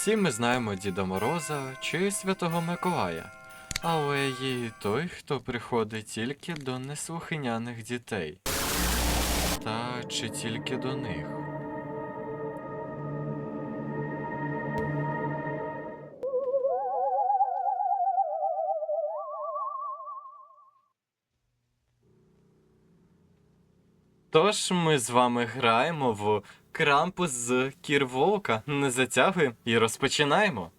Всі ми знаємо Діда Мороза чи Святого Миколая, але є той, хто приходить тільки до неслухняних дітей. Та чи тільки до них? Тож ми з вами граємо в Крампус з Кірволка. Не затягуємо і розпочинаємо.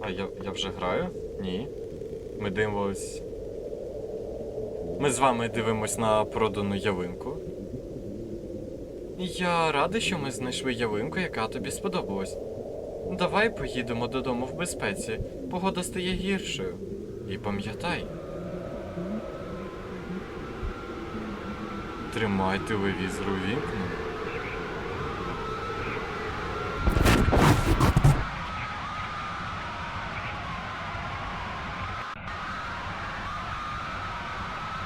А я, я вже граю? Ні. Ми дивимось. Ми з вами дивимось на продану явинку. Я радий, що ми знайшли ялинку, яка тобі сподобалась. Давай поїдемо додому в безпеці. Погода стає гіршою. І пам'ятай. Тримай телевізор увімкнений.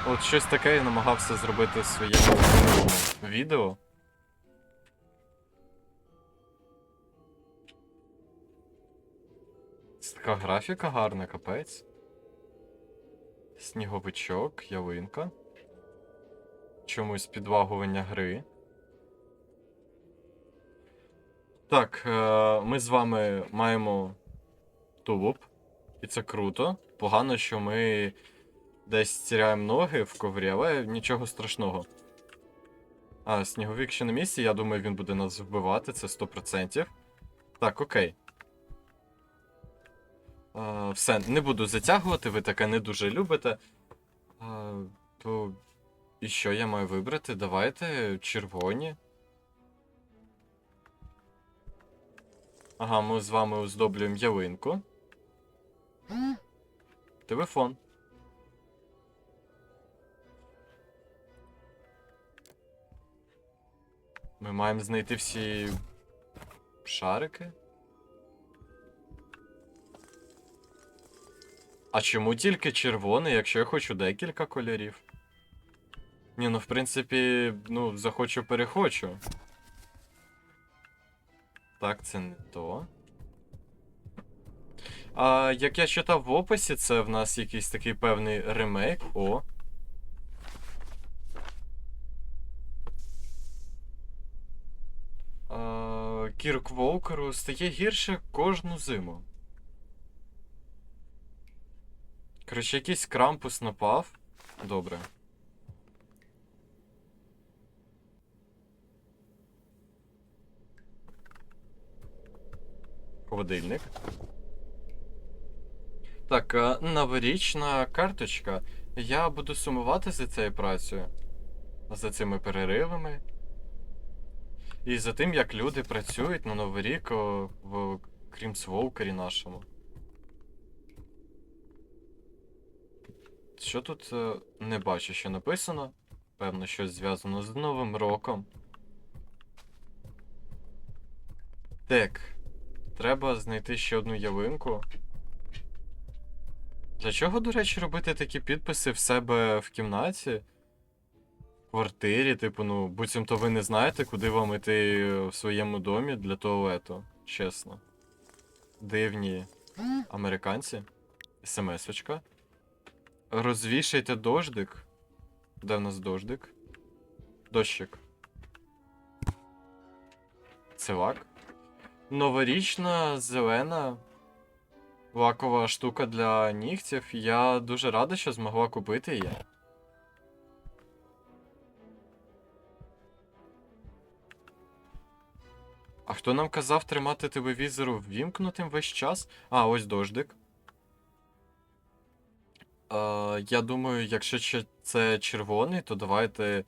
От щось таке я намагався зробити в своєму відео. Така графіка гарна, капець. Сніговичок, ялинка. Чомусь підвагування гри. Так, е, ми з вами маємо тулуб. І це круто. Погано, що ми десь стіряємо ноги в коврі, але нічого страшного. А, сніговик ще на місці, я думаю, він буде нас вбивати, це 100%. Так, окей. А, все, не буду затягувати, ви таке не дуже любите. А, то. І що я маю вибрати? Давайте червоні. Ага, ми з вами оздоблюємо ялинку. Телефон. Ми маємо знайти всі шарики. А чому тільки червоний, якщо я хочу декілька кольорів? Ні, ну в принципі, ну, захочу перехочу. Так, це не то. А як я читав в описі, це в нас якийсь такий певний ремейк. О. А, Кірк Волкеру стає гірше кожну зиму. Коротше, якийсь крампус напав. Добре. Холодильник. Так, новорічна карточка. Я буду сумувати за цією працею. За цими переривами. І за тим, як люди працюють на Новий рік в Крімсволкері нашому. Що тут е, не бачу, що написано? Певно, щось зв'язано з Новим роком. Так. Треба знайти ще одну ялинку. Для чого, до речі, робити такі підписи в себе в кімнаті? В квартирі, типу, ну, буцімто ви не знаєте, куди вам іти в своєму домі для туалету. Чесно. Дивні американці. СМС-очка. Розвішайте дождик. Де в нас дождик? Дощик. Це лак. Новорічна зелена лакова штука для нігтів. Я дуже рада, що змогла купити її. А хто нам казав тримати телевізор ввімкнутим весь час? А, ось дождик. Е, я думаю, якщо це червоний, то давайте.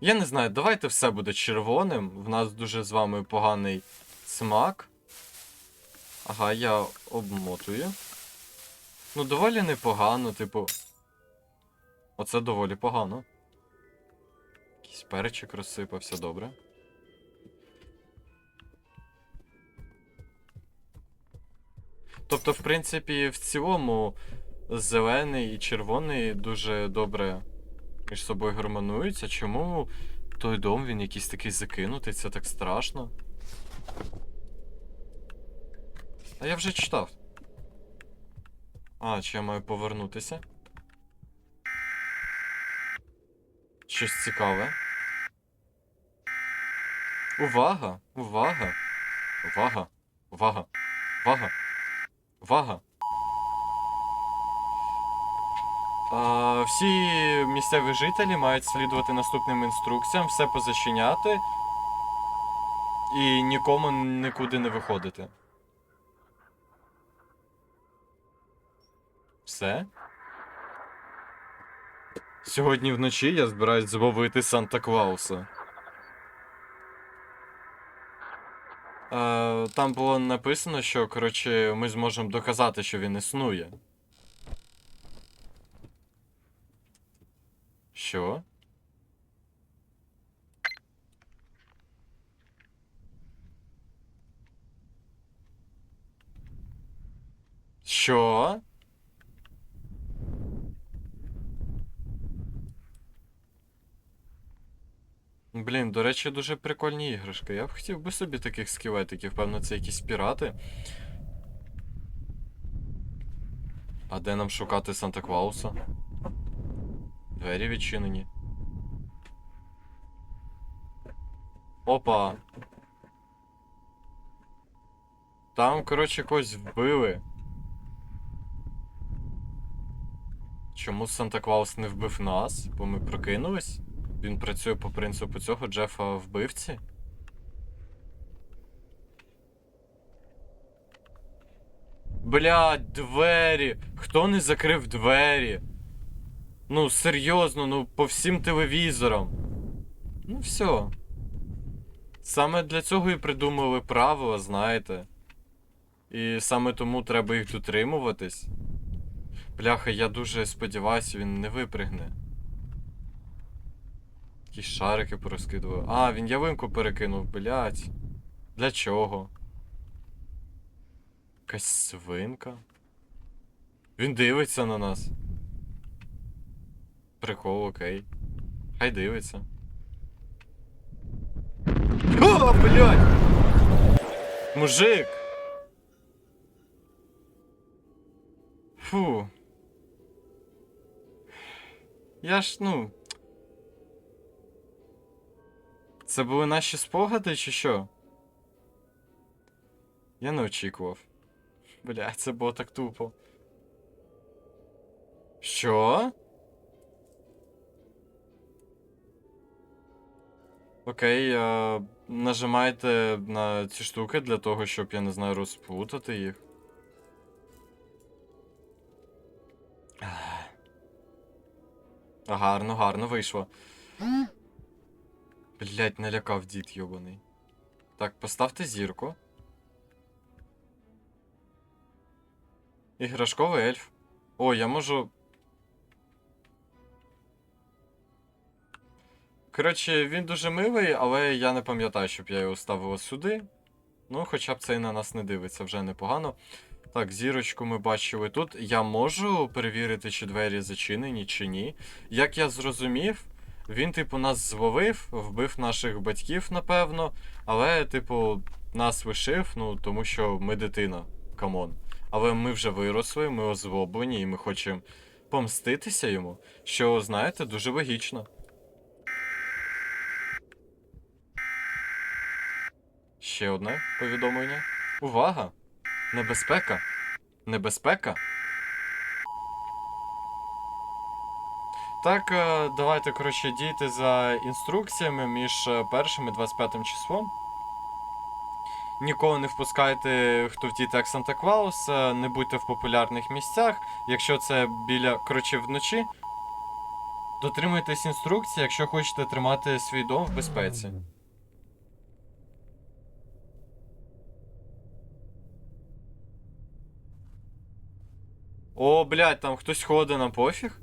Я не знаю, давайте все буде червоним. В нас дуже з вами поганий смак. Ага, я обмотую. Ну, доволі непогано, типу. Оце доволі погано. Якийсь перечик розсипався, добре. Тобто, в принципі, в цілому зелений і червоний дуже добре між собою гармонуються. Чому той дом він якийсь такий закинутий, це так страшно. А я вже читав. А, чи я маю повернутися? Щось цікаве. Увага! Увага! Увага! Увага! Увага! Увага! А, всі місцеві жителі мають слідувати наступним інструкціям, все позачиняти і нікому нікуди не виходити. Все? Сьогодні вночі я збираюсь зловити Санта Клауса. Там було написано, що, коротше, ми зможемо доказати, що він існує. Що? Що? Блін, до речі, дуже прикольні іграшки. Я б хотів би собі таких скелетиків, певно, це якісь пірати. А де нам шукати Санта Клауса? Двері відчинені. Опа. Там, коротше, когось вбили. Чому Санта Клаус не вбив нас? Бо ми прокинулись? Він працює по принципу цього Джефа вбивці? Блядь, двері! Хто не закрив двері? Ну, серйозно, ну по всім телевізорам. Ну все. Саме для цього і придумали правила, знаєте. І саме тому треба їх дотримуватись. Бляха, я дуже сподіваюся, він не випригне. Якісь шарики порозкидував. А, він явинку перекинув, блядь. Для чого? Якась свинка. Він дивиться на нас. Прикол, окей. Хай дивиться. О, блядь! Мужик! Фу. Я ж, ну. Це були наші спогади, чи що? Я не очікував. Бля, це було так тупо. Що? Окей, а, нажимайте на ці штуки для того, щоб, я не знаю, розплутати їх. Гарно, гарно вийшло. Блять, налякав дід йобаний. Так, поставте зірку. Іграшковий ельф. О, я можу. Коротше, він дуже милий, але я не пам'ятаю, щоб я його ставила сюди. Ну, хоча б цей на нас не дивиться, вже непогано. Так, зірочку ми бачили тут. Я можу перевірити, чи двері зачинені, чи ні. Як я зрозумів, він, типу, нас зловив, вбив наших батьків, напевно. Але, типу, нас лишив, ну, тому що ми дитина. Камон. Але ми вже виросли, ми озлоблені і ми хочемо помститися йому. Що, знаєте, дуже логічно. Ще одне повідомлення. Увага! Небезпека! Небезпека! Так, е, давайте, коротше, дійте за інструкціями між е, першим і 25 числом. Ніколи не впускайте, хто втіти як Санта Клаус, е, не будьте в популярних місцях. Якщо це біля, коротше, вночі. Дотримуйтесь інструкцій, якщо хочете тримати свій дом в безпеці. О, блядь, там хтось ходить на пофіг?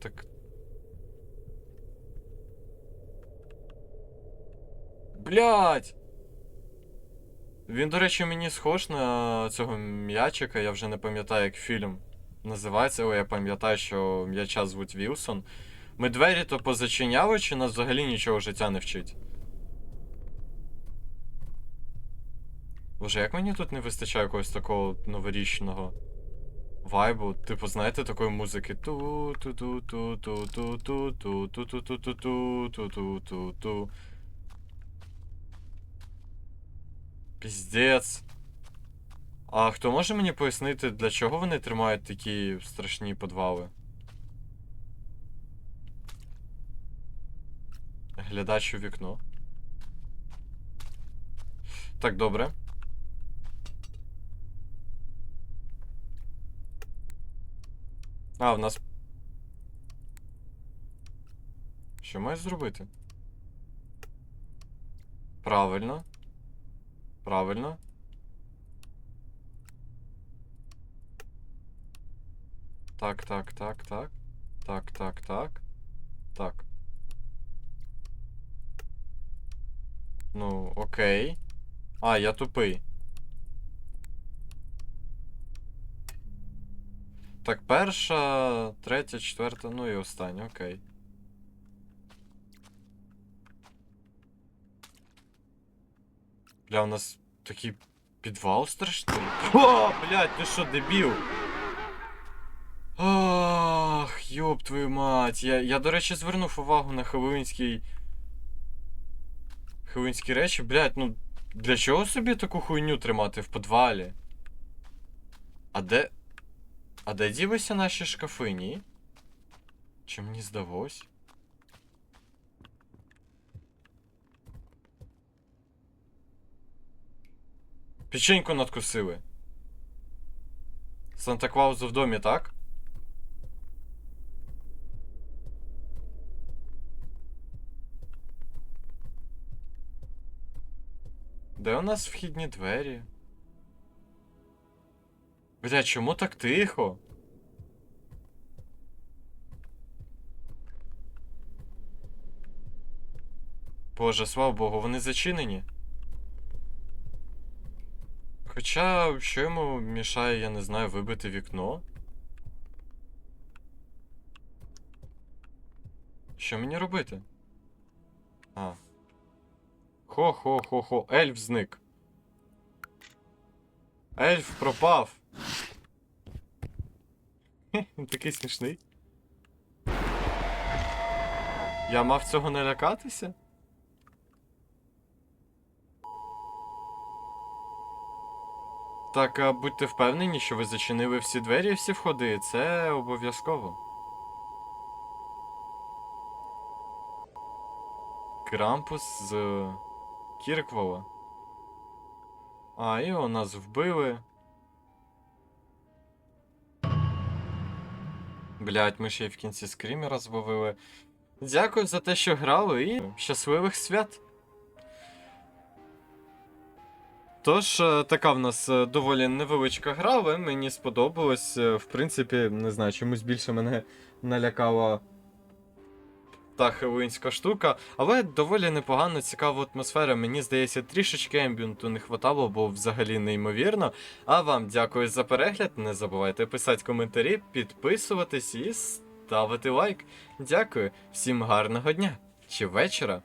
Так. Блять! Він, до речі, мені схож на цього м'ячика, я вже не пам'ятаю, як фільм називається, але я пам'ятаю, що м'яча звуть Вілсон. Ми двері то позачиняли, чи нас взагалі нічого життя не вчить? Боже, як мені тут не вистачає якогось такого новорічного вайбу? Типу, знаєте, такої музики ту ту ту ту ту ту ту ту ту ту ту ту ту ту ту ту ту Піздець. А хто може мені пояснити, для чого вони тримають такі страшні подвали? Глядач у вікно. Так, добре. А, в нас. Що маю зробити? Правильно. Правильно. Так, так, так, так. Так, так, так. Так. Ну, окей. А, я тупий. Так, перша, третя, четверта, ну і остання, окей. Бля, у нас такий підвал страшний. О, блядь, ти що, дебіл? Ах, йоп твою мать. Я, я, до речі, звернув увагу на хеллоуінський. Хеллоуінські речі, блядь, ну для чого собі таку хуйню тримати в підвалі? А де. А де ділися наші шкафи, ні? Чи мені здалось? Печеньку надкусили. Санта Клаузу в домі, так? Де у нас вхідні двері? Бля, чому так тихо? Боже, слава Богу, вони зачинені. Хоча, що йому мішає, я не знаю, вибити вікно? Що мені робити? А. Хо-хо-хо-хо. Ельф зник. Ельф пропав. Такий смішний. Я мав цього не лякатися? Так, а будьте впевнені, що ви зачинили всі двері і всі входи. Це обов'язково. Крампус з Кірквола. А, і нас вбили. Блять, ми ще й в кінці скрімера зловили. Дякую за те, що грали, і щасливих свят! Тож, е, така в нас е, доволі невеличка гра, але мені сподобалось. Е, В принципі, не знаю, чомусь більше мене налякала та хеллоуінська штука, але доволі непогано, цікава атмосфера. Мені здається, трішечки ембієнту не хватало, бо взагалі неймовірно. А вам дякую за перегляд. Не забувайте писати коментарі, підписуватись і ставити лайк. Дякую, всім гарного дня чи вечора.